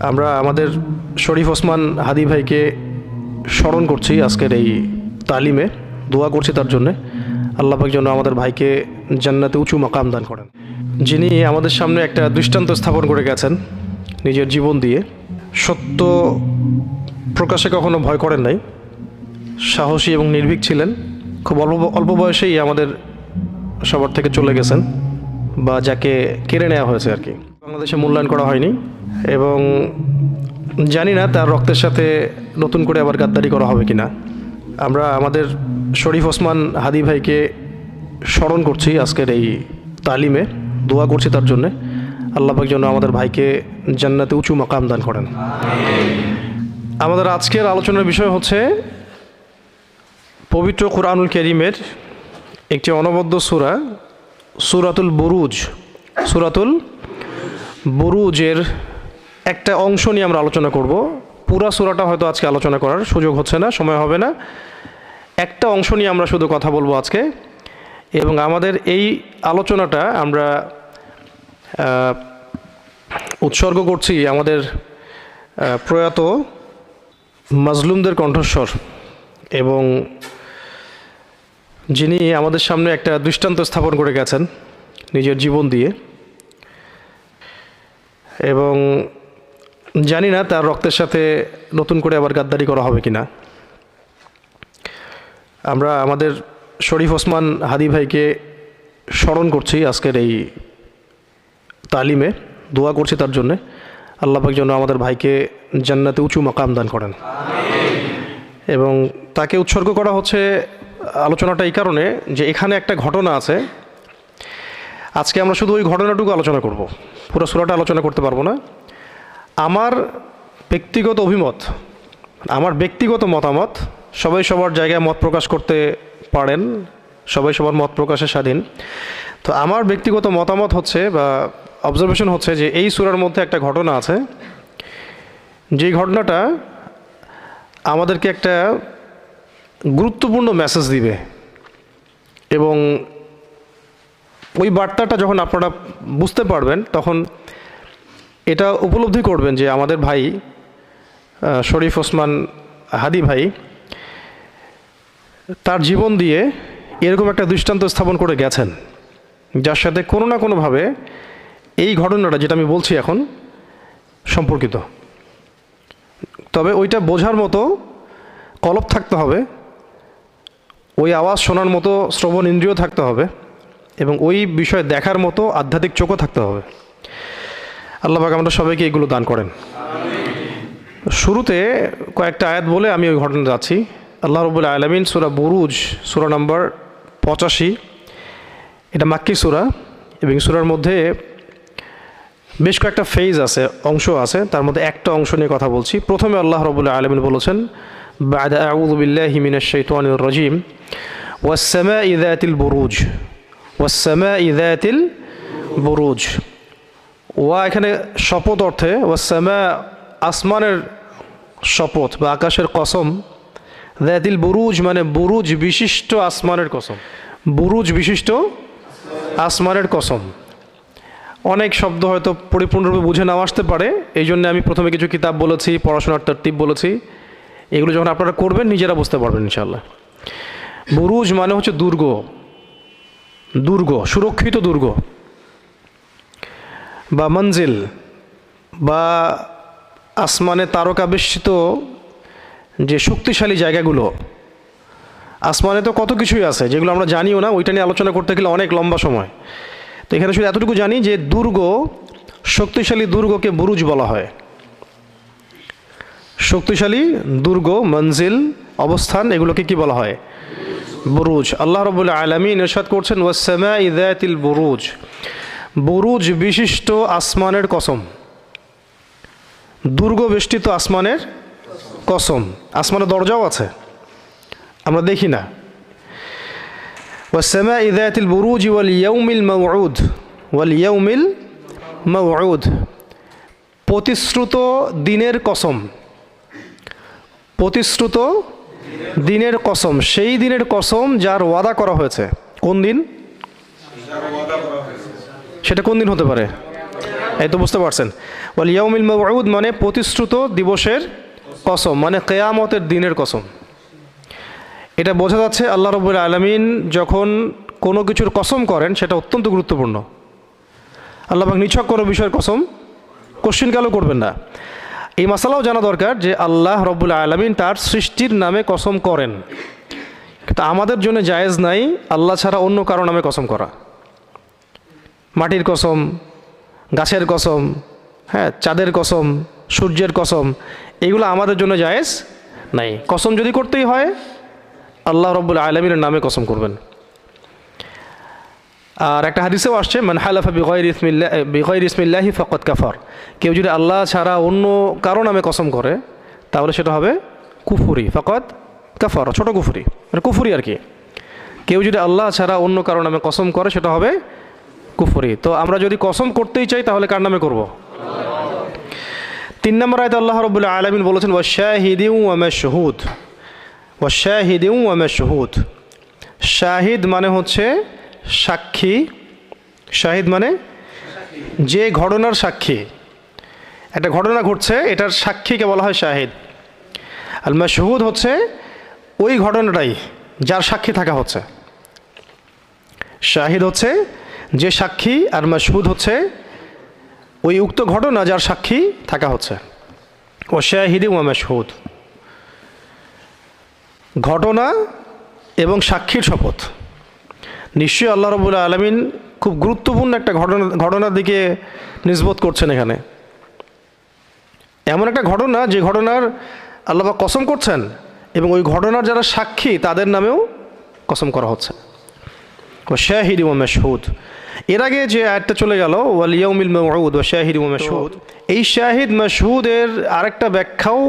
আমরা আমাদের শরীফ ওসমান হাদি ভাইকে স্মরণ করছি আজকের এই তালিমে, দোয়া করছি তার জন্যে। আল্লাহ পাক যেন আমাদের ভাইকে জান্নাতে উঁচু মাকাম দান করেন। যিনি আমাদের সামনে একটা দৃষ্টান্ত স্থাপন করে গেছেন নিজের জীবন দিয়ে, সত্য প্রকাশে কখনো ভয় করেন নাই, সাহসী এবং নির্ভীক ছিলেন, খুব অল্প অল্প বয়সেই আমাদের সবার থেকে চলে গেছেন। বা যাকে কেড়ে নেওয়া হয়েছে আর কি। বাংলাদেশে মূল্যায়ন করা হয়নি এবং জানি না তার রক্তের সাথে নতুন করে আবার গাদ্দারি করা হবে কিনা। আমরা আমাদের শরীফ ওসমান হাদি ভাইকে স্মরণ করছি আজকের এই তালিমে, দোয়া করছি তার জন্যে। আল্লাহ পাক যেন আমাদের ভাইকে জান্নাতে উঁচু মাকাম দান করেন। আমাদের আজকের আলোচনার বিষয় হচ্ছে পবিত্র কোরআনুল করিমের একটি অনবদ্য সূরা সুরাতুল বুরুজ। সুরাতুল বুরুজের একটা অংশ নিয়ে আমরা আলোচনা করব। পুরা সুরাটা হয়তো আজকে আলোচনা করার সুযোগ হচ্ছে না, সময় হবে না। একটা অংশ নিয়ে আমরা শুধু কথা বলব আজকে। এবং আমাদের এই আলোচনাটা আমরা উৎসর্গ করছি আমাদের প্রয়াত মাজলুমদের কণ্ঠস্বর এবং যিনি আমাদের সামনে একটা দৃষ্টান্ত স্থাপন করে গেছেন নিজের জীবন দিয়ে। এবং জানি না তার রক্তের সাথে নতুন করে আবার গাদ্দারি করা হবে কিনা। আমরা আমাদের শরীফ ওসমান হাদি ভাইকে স্মরণ করছি আজকের এই তালিমে, দোয়া করছি তার জন্যে। আল্লাহ পাক যেন আমাদের ভাইকে জান্নাতে উঁচু মাকাম দান করেন। এবং তাকে উৎসর্গ করা হচ্ছে আলোচনাটা এই কারণে যে এখানে একটা ঘটনা আছে। আজকে আমরা শুধু ওই ঘটনাটুকু আলোচনা করব। পুরো সুরাটা আলোচনা করতে পারব না। আমার ব্যক্তিগত অভিমত, আমার ব্যক্তিগত মতামত, সবাই সবার জায়গায় মত প্রকাশ করতে পারেন, সবাই সবার মত প্রকাশের স্বাধীন। তো আমার ব্যক্তিগত মতামত হচ্ছে বা অবজারভেশন হচ্ছে যে এই সুরার মধ্যে একটা ঘটনা আছে। যেই ঘটনাটা আমাদেরকে একটা গুরুত্বপূর্ণ মেসেজ দিবে। এবং ওই বার্তাটা যখন আপনারা বুঝতে পারবেন, তখন এটা উপলব্ধি করবেন যে আমাদের ভাই শরীফ ওসমান হাদি ভাই, তার জীবন দিয়ে এরকম একটা দৃষ্টান্ত স্থাপন করে গেছেন। যার সাথে কোনো না কোনোভাবে এই ঘটনাটা, যেটা আমি বলছি এখন, সম্পর্কিত। তবে ওইটা বোঝার মতো কলপ থাকতে হবে। ওই আওয়াজ শোনার মতো শ্রবণ ইন্দ্রিয় থাকতে হবে এবং ওই বিষয় দেখার মতো আধ্যাত্মিক চোখও থাকতে হবে। আল্লাহবাক আমরা সবাইকে এগুলো দান করেন। শুরুতে কয়েকটা আয়াত বলে আমি ওই ঘটনা যাচ্ছি। আল্লাহ রবুল্লা আলমিন সুরা বুরুজ, সুরা নম্বর পঁচাশি, এটা মাক্কি সুরা এবং সুরার মধ্যে বেশ কয়েকটা ফেজ আছে, অংশ আছে, তার মধ্যে একটা অংশ নিয়ে কথা বলছি। প্রথমে আল্লাহ রবুল্লা আলমিন বলেছেন, বাদা আউদ্দিল্লাহিমিন শৈতানুর রাজিম। ওয়াসামাই দাতিল বুরুজ ওয়াসামাই দাতিল বুরুজ ওয়া এখানে শপথ অর্থে ওয়াসামা আসমানের শপথ বা আকাশের কসম। দাতিল বুরুজ মানে বুরুজ বিশিষ্ট আসমানের কসম। বুরুজ বিশিষ্ট আসমানের কসম। অনেক শব্দ হয়তো পরিপূর্ণরূপে বুঝে নাও আসতে পারে এই জন্য আমি প্রথমে কিছু কিতাব বলেছি, পড়াশোনার তরতিব বলেছি। এগুলো যখন আপনারা করবেন, নিজেরা বুঝতে পারবেন ইনশাল্লাহ বুরুজ মানে হচ্ছে দুর্গ। দুর্গ, সুরক্ষিত দুর্গ। বা মঞ্জিল, বা আসমানে তারকা বেষ্টিত যে শক্তিশালী জায়গাগুলো। আসমানে তো কত কিছুই আছে, যেগুলো আমরা জানিও না, ওইটা নিয়ে আলোচনা করতে গেলে অনেক লম্বা সময়। তো এখানে শুধু এতটুকু জানি যে দুর্গ শক্তিশালী দুর্গকে বুরুজ বলা হয়। শক্তিশালী দুর্গ, মঞ্জিল, অবস্থান, এগুলোকে কি বলা হয়? বুরুজ। আল্লাহ রবুল্লা আলমী নির্সাদ করছেন ওয়াসামা ইদায়াতিল বুরুজ। বুরুজ বিশিষ্ট আসমানের কসম। দুর্গ বেষ্টিত আসমানের কসম। আসমানের দরজাও আছে। আমরা দেখি না। ওয়াসামা ইদায়াতিল বুরুজ ওয়াল ইয়ৌমিল মৌউদ ওয়াল ইয়ৌমিল মৌউদ প্রতিশ্রুত দিনের কসম। প্রতিশ্রুত দিনের কসম, সেই দিনের কসম যার ওয়াদা করা হয়েছে। কোন দিন? সেটা কোন দিন হতে পারে? এই তো বুঝতে পারছেন। ওয়াল ইয়াউমিল মাউউদ মানে প্রতিশ্রুত দিবসের কসম মানে কেয়ামতের দিনের কসম। এটা বোঝা যাচ্ছে আল্লাহ রবুল আলমিন যখন কোনো কিছুর কসম করেন, সেটা অত্যন্ত গুরুত্বপূর্ণ। আল্লাহ নিছক কোনো বিষয়ের কসম কোশ্চিনকালও করবেন না। এই মশালাও জানা দরকার যে আল্লাহ রব্বুল আলমিন তার সৃষ্টির নামে কসম করেন। তা আমাদের জন্য জায়েজ নাই, আল্লাহ ছাড়া অন্য কারও নামে কসম করা। মাটির কসম, গাছের কসম হ্যাঁ চাঁদের কসম, সূর্যের কসম, এগুলো আমাদের জন্য জায়েজ নাই। কসম যদি করতেই হয়, আল্লাহ রব্বুল আলমিনের নামে কসম করবেন। আর একটা হাদিসেও আসছে, মান হালাফা বিগয়ের ইসমিল্লা বিগয়ের ইসমিল্লাহি ফকত কাফার। কেউ যদি আল্লাহ ছাড়া অন্য কারও নামে কসম করে, তাহলে সেটা হবে কুফুরি ফকত কাফার, ছোট কুফুরি। মানে কুফুরি আর কি। কেউ যদি আল্লাহ ছাড়া অন্য কারও নামে কসম করে, সেটা হবে কুফুরি। তো আমরা যদি কসম করতেই চাই, তাহলে কার নামে করব? তিন নম্বর আয়তে আল্লাহ রবুল্লা আলমিন বলেছেন ওয়াশাহিদিউ ওয়ামে শহুদ ওয়াশাহিদিউ ওয়ামে শহুদ শাহিদ মানে হচ্ছে সাক্ষী, শাহিদ মানে? যে ঘটনার সাক্ষী। একটা ঘটনা ঘটছে, এটার সাক্ষীকে বলা হয় শাহিদ। আল মাশহুদ হচ্ছে ওই ঘটনাটাই যার সাক্ষী থাকা হচ্ছে। শাহিদ হচ্ছে যে সাক্ষী, আর মাশহুদ হচ্ছে ওই উক্ত ঘটনা যার সাক্ষী থাকা হচ্ছে। ও শাহিদি ও মাশহুদ। ঘটনা এবং সাক্ষীর শপথ। নিশ্চয়ই আল্লাহ রবুল্লা আলমিন খুব গুরুত্বপূর্ণ একটা ঘটনা, ঘটনার দিকে নিজবোধ করছেন এখানে। এমন একটা ঘটনা, যে ঘটনার আল্লাহ কসম করছেন এবং ওই ঘটনার যারা সাক্ষী, তাদের নামেও কসম করা হচ্ছে। ও শাহিদ ও মেশহুদ। এর আগে যে আয়াতটা চলে গেল, ওয়াল ইয়াউমিল মাউউদ ও শাহিদ ও মেশহুদ, এই শাহিদ মাশহুদের আরেকটা ব্যাখ্যাও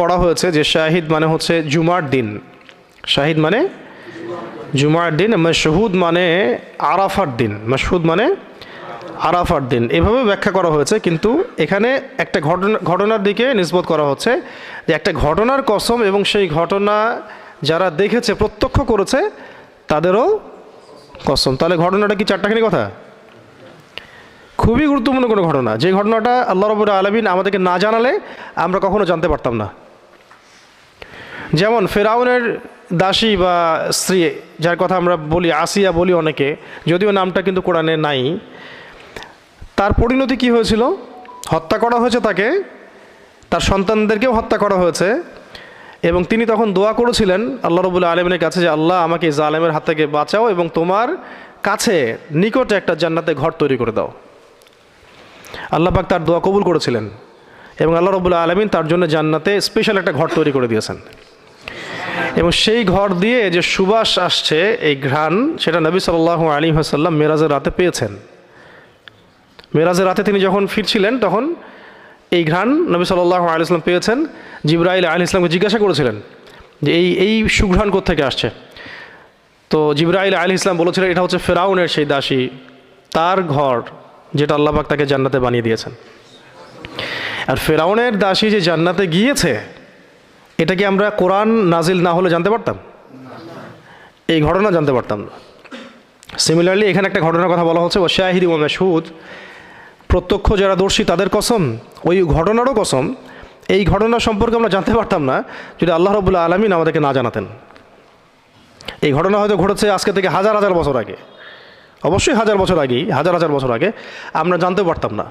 করা হয়েছে, যে শাহিদ মানে হচ্ছে জুমার দিন। শাহিদ মানে জুমার দিন মশহুদ মানে আরাফার দিন। মশহুদ মানে আরাফার দিন। এভাবে ব্যাখ্যা করা হয়েছে, কিন্তু এখানে একটা ঘটনা ঘটনার দিকে নিষ্পত করা হচ্ছে যে একটা ঘটনার কসম এবং সেই ঘটনা যারা দেখেছে, প্রত্যক্ষ করেছে, তাদেরও কসম। তাহলে ঘটনাটা কি চারটাখানি কথা? খুবই গুরুত্বপূর্ণ কোনো ঘটনা। যে ঘটনাটা আল্লাহ রবুল আলমিন আমাদেরকে না জানালে আমরা কখনো জানতে পারতাম না। যেমন ফেরাউনের দাসী বা স্ত্রী, যার কথা আমরা বলি, আসিয়া বলি অনেকে, যদিও নামটা কিন্তু কোরআনে নাই, তার পরিণতি কি হয়েছিল? হত্যা করা হয়েছে তাকে, তার সন্তানদেরকেও হত্যা করা হয়েছে, এবং তিনি তখন দোয়া করেছিলেন আল্লাহ রবুল্লা আলমিনের কাছে যে, আল্লাহ, আমাকে জালেমের হাত থেকে বাঁচাও এবং তোমার কাছে নিকটে একটা জান্নাতে ঘর তৈরি করে দাও। আল্লাহ পাক তার দোয়া কবুল করেছিলেন, এবং আল্লাহ রবুল্লা আলমিন তার জন্য জান্নাতে স্পেশাল একটা ঘর তৈরি করে দিয়েছেন। এবং সেই ঘর দিয়ে যে সুবাস আসছে, এই ঘ্রাণ, সেটা নবী সাল্লাহ আলী হাসাল্লাম মেরাজের রাতে পেয়েছেন। মেরাজের রাতে তিনি যখন ফিরছিলেন, তখন এই ঘ্রাণ নবী সাল্লাহ আলি ইসলাম পেয়েছেন। জিব্রাইল আলী ইসলামকে জিজ্ঞাসা করেছিলেন যে, এই এই সুঘ্রাণ থেকে আসছে? তো জিব্রাইল আলী ইসলাম বলেছিলেন, এটা হচ্ছে ফেরাউনের সেই দাসী, তার ঘর, যেটা আল্লাহবাক তাকে জান্নাতে বানিয়ে দিয়েছেন। আর ফেরাউনের দাসী যে জান্নাতে গিয়েছে এটা কি আমরা কোরআন নাজিল না হলে জানতে পারতাম? এই ঘটনা জানতে পারতাম না। সিমিলারলি এখানে একটা ঘটনার কথা বলা হচ্ছে ও শাহিদি ও মেশহুদ, প্রত্যক্ষ যারা দর্শী তাদের কসম, ওই ঘটনারও কসম, এই ঘটনা সম্পর্কে আমরা জানতে পারতাম না, যদি আল্লাহ রবুল্লা আলমিন আমাদেরকে না জানাতেন। এই ঘটনা হয়তো ঘটেছে আজকে থেকে হাজার হাজার বছর আগে। অবশ্যই হাজার বছর আগেই, হাজার হাজার বছর আগে, আমরা জানতে পারতাম না।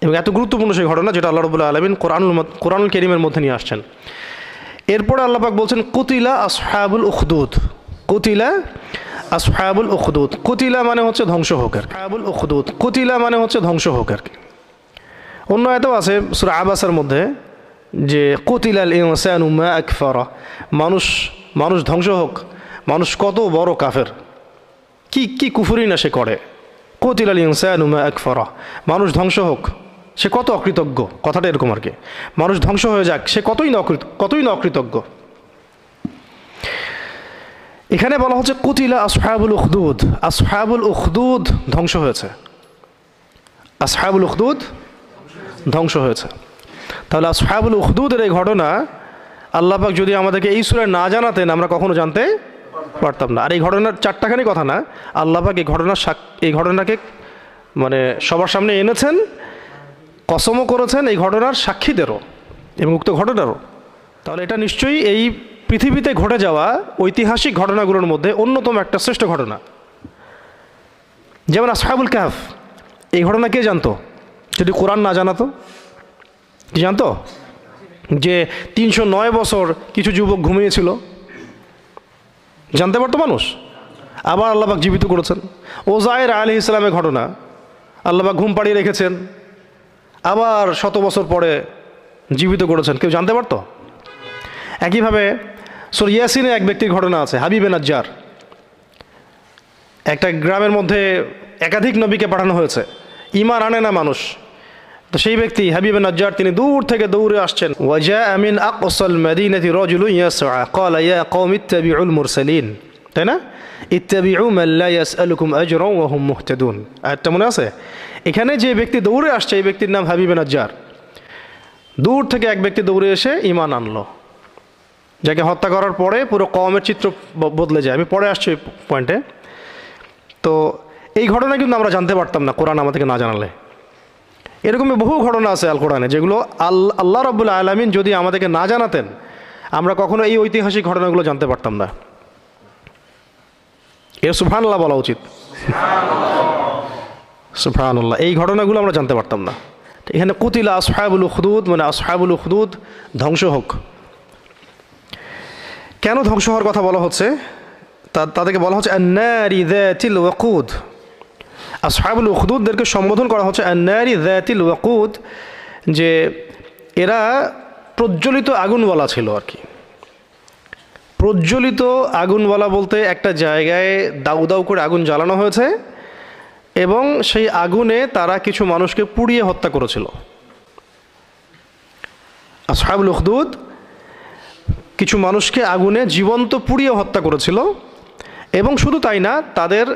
এবং এত গুরুত্বপূর্ণ সেই ঘটনা যেটা আল্লাহ রবুল্লা আলমিন কোরআনুল কোরআনুল করিমের মধ্যে নিয়ে আসছেন। এরপরে আল্লাপাক বলছেন, কুতিলা আসহাবুল উখদুদ। কুতিলা আসহাবুল উখদুদ। কুতিলা মানে হচ্ছে ধ্বংস হোক আর আসহাবুল উখদুদ। কুতিলা মানে হচ্ছে ধ্বংস হোক আর অন্য এত আছে সুরা আবাসের মধ্যে যে, কুতিলাল ইনসান উম্মা আকফারা। মানুষ মানুষ ধ্বংস হোক, মানুষ কত বড় কাফের। কি কি কুফুরি না সে করে। কুতিলাল ইনসান উম্মা আকফারা। মানুষ ধ্বংস হোক। সে কত অকৃতজ্ঞ? কথাটা এরকম আর কি। মানুষ ধ্বংস হয়ে যাক, সে কতই না কতই না অকৃতজ্ঞ? এখানে বলা হচ্ছে, কুতিলা আসহাবুল উখদুদ। আসহাবুল উখদুদ ধ্বংস হয়েছে। আসহাবুল উখদুদ ধ্বংস হয়েছে। তাহলে আসহাবুল উখদুদের এই ঘটনা আল্লাপাক যদি আমাদেরকে এই সুরে না জানাতেন, আমরা কখনো জানতে পারতাম না। আর এই ঘটনার চারটাখানি কথা না আল্লাপাক এই ঘটনার এই ঘটনাকে মানে সবার সামনে এনেছেন কসমও করেছেন এই ঘটনার সাক্ষীদেরও এবং উক্ত ঘটনারও। তাহলে এটা নিশ্চয়ই এই পৃথিবীতে ঘটে যাওয়া ঐতিহাসিক ঘটনাগুলোর মধ্যে অন্যতম একটা শ্রেষ্ঠ ঘটনা। যেমন আসহাবুল কাহাফ, এই ঘটনা কে জানতো? যদি কোরআন না জানাতো? কি জানতো? যে তিনশো নয় বছর কিছু যুবক ঘুমিয়েছিল। জানতে পারতো মানুষ? আবার আল্লাহবাক জীবিত করেছেন। ওজায়ের আলী ইসলামের ঘটনা আল্লাহবাক ঘুম পাড়িয়ে রেখেছেন। আবার শত বছর পরে জীবিত করেছেন। কেউ জানতে পারতো? একইভাবে সোর ইয়াসিনে এক ব্যক্তির ঘটনা আছে, হাবিবে নাজ্জার। একটা গ্রামের মধ্যে একাধিক নবীকে পাঠানো হয়েছে। ইমার আনে না মানুষ। তো সেই ব্যক্তি হাবিবে নাজ্জার, তিনি দূর থেকে দৌড়ে আসছেন। ওয়াজা আমিন আকসল মাদিনাতি রজুল ইয়াসআ। ক্বাল, ইয়া কওম, ইত্তাবিউল মুরসালিন। তাই না? ইত্তাবিউ মান লা ইয়াসআলুকুম আজরান ওয়া হুম মুহতাদুন। আয়াতটা মনে আছে? এখানে যে ব্যক্তি দৌড়ে আসছে, এই ব্যক্তির নাম হাবিবে নাজ্জার। দূর থেকে এক ব্যক্তি দৌড়ে এসে ইমান আনলো। যাকে হত্যা করার পরে পুরো কমের চিত্র বদলে যায়। আমি পরে আসছি ওই পয়েন্টে। তো এই ঘটনা কিন্তু আমরা জানতে পারতাম না, কোরআন আমাদেরকে না জানালে। এরকমই বহু ঘটনা আছে আল কোরআনে যেগুলো আল্লাহ আল্লাহ রব্বুল আলমিন যদি আমাদেরকে না জানাতেন, আমরা কখনো এই ঐতিহাসিক ঘটনাগুলো জানতে পারতাম না। এর সুফানাল্লাহ বলা উচিত। সুফানুল্লাহ এই ঘটনাগুলো আমরা জানতে পারতাম না। এখানে কুতিলা আসহাবুল খুদুদ মানে আসহাবুল খুদুদ ধ্বংস হোক। কেন ধ্বংস হওয়ার কথা বলা হচ্ছে? তাদেরকে বলা হচ্ছে আন্নারি দ্যাতিল ওয়াকুদ। আসহাবুল উখদুদদেরকে সম্বোধন করা হচ্ছে আন্নারি দ্যাতিল ওয়াকুদ, যে এরা প্রজ্বলিত আগুনওয়ালা ছিল আর কি। প্রজ্বলিত আগুনওয়ালা বলতে একটা জায়গায় দাউ দাউ করে আগুন জ্বালানো হয়েছে। এবং সেই আগুনে তারা কিছু মানুষকে পুড়িয়ে হত্যা করেছিল। আসহাবুল উখদুদ কিছু মানুষকে আগুনে জীবন্ত পুড়িয়ে হত্যা করেছিল এবং শুধু তাই না, তাদের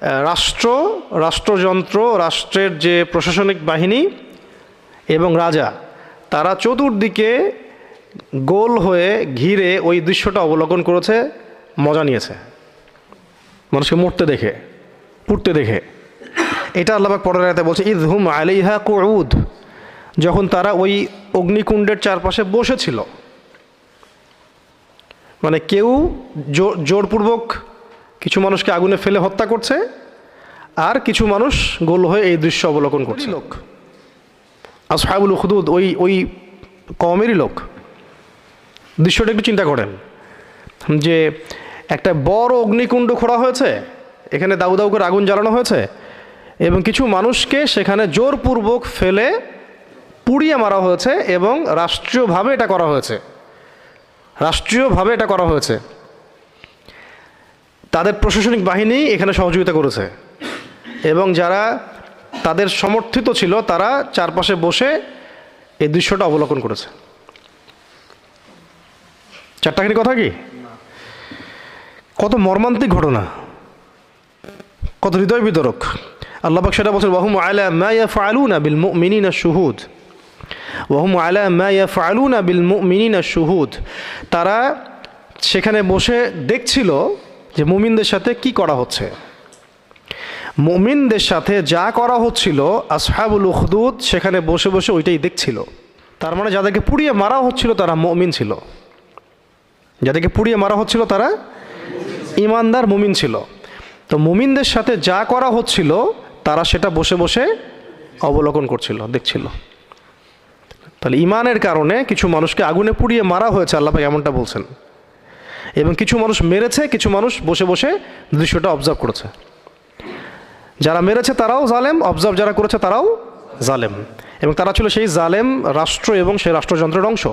রাষ্ট্র, রাষ্ট্রযন্ত্র, রাষ্ট্রের যে প্রশাসনিক বাহিনী এবং রাজা, তারা চতুর্দিকে গোল হয়ে ঘিরে ওই দৃশ্যটা অবলোকন করেছে, মজা নিয়েছে। মানুষকে মরতে দেখে, পুড়তে দেখে। এটা আল্লাহবাক পরের রাতে বলছে ইদ হুম আলিহা কুউদ। যখন তারা ওই অগ্নিকুণ্ডের চারপাশে বসেছিল। মানে কেউ জোর জোরপূর্বক কিছু মানুষকে আগুনে ফেলে হত্যা করছে আর কিছু মানুষ গোল হয়ে এই দৃশ্য অবলোকন করছে। লোক। আসহাবুল খুদুদ ওই ওই কমেরই লোক। দৃশ্যটা একটু চিন্তা করেন। যে একটা বড় অগ্নিকুণ্ড খোঁড়া হয়েছে এখানে দাউ দাউ করে আগুন জ্বালানো হয়েছে এবং কিছু মানুষকে সেখানে জোরপূর্বক ফেলে পুড়িয়ে মারা হয়েছে এবং রাষ্ট্রীয়ভাবে এটা করা হয়েছে। রাষ্ট্রীয়ভাবে এটা করা হয়েছে। তাদের প্রশাসনিক বাহিনী এখানে সহযোগিতা করেছে এবং যারা তাদের সমর্থিত ছিল, তারা চারপাশে বসে এই দৃশ্যটা অবলোকন করেছে। চারটাখানি কথা কি? কত মর্মান্তিক ঘটনা। কত হৃদয় বিতরক আল্লাহবাক সেটা বলছেন, ওয়াহুম আলা মা ইয়াফআলুনা বিল মুমিনিনা শুহুদ। ওয়াহুম আলা মা ইয়াফআলুনা বিল মুমিনিনা শুহুদ। তারা সেখানে বসে দেখছিল যে মুমিনদের সাথে কি করা হচ্ছে। মুমিনদের সাথে যা করা হচ্ছিল, আসহাবুল উখদুদ সেখানে বসে বসে ওইটাই দেখছিল। তার মানে যাদেরকে পুড়িয়ে মারা হচ্ছিল তারা মুমিন ছিল। যাদেরকে পুড়িয়ে মারা হচ্ছিল তারা ইমানদার মুমিন ছিল। তো মুমিনদের সাথে যা করা হচ্ছিল তারা সেটা বসে বসে অবলোকন করছিল, দেখছিল। তাহলে ইমানের কারণে কিছু মানুষকে আগুনে পুড়িয়ে মারা হয়েছে, আল্লাহ পাক এমনটা বলছেন। এবং কিছু মানুষ মেরেছে, কিছু মানুষ বসে বসে দৃশ্যটা অবজার্ভ করেছে। যারা মেরেছে তারাও জালেম অবজার্ভ যারা করেছে তারাও জালেম। এবং তারা ছিল সেই জালেম রাষ্ট্র এবং সেই রাষ্ট্রযন্ত্রের অংশ।